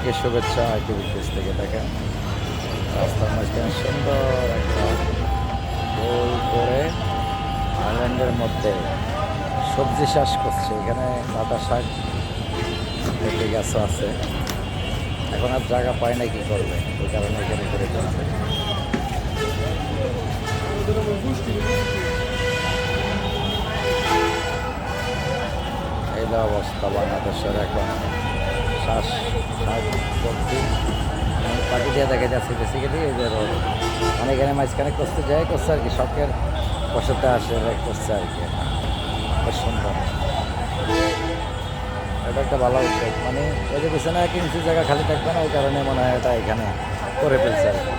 সবাইকে শুভেচ্ছা ITV page থেকে দেখেন রাস্তার মাঝখানে সুন্দর একটা গোল করে আইল্যান্ডের মধ্যে সবজি চাষ করছে। এখানে ডাটা শাক, পেঁপে গাছও আছে। এখন আর জায়গা পায় না কি করবে? ওই কারণে এখানে করে চলছে এই অবস্থা বাংলাদেশের এখন। শ্বাস পাখি দিয়ে দেখা যাচ্ছে বেসিক্যালি রোড মানে এখানে মাঝখানে করতে যায় করছে আর কি শখের বসতে আসে করছে আর কি সুন্দর এটা একটা ভালো উদ্যোগ মানে ওই যে এক ইঞ্চি জায়গা খালি থাকবে না ওই কারণে মনে হয় এটা এখানে করে ফেলছে আর কি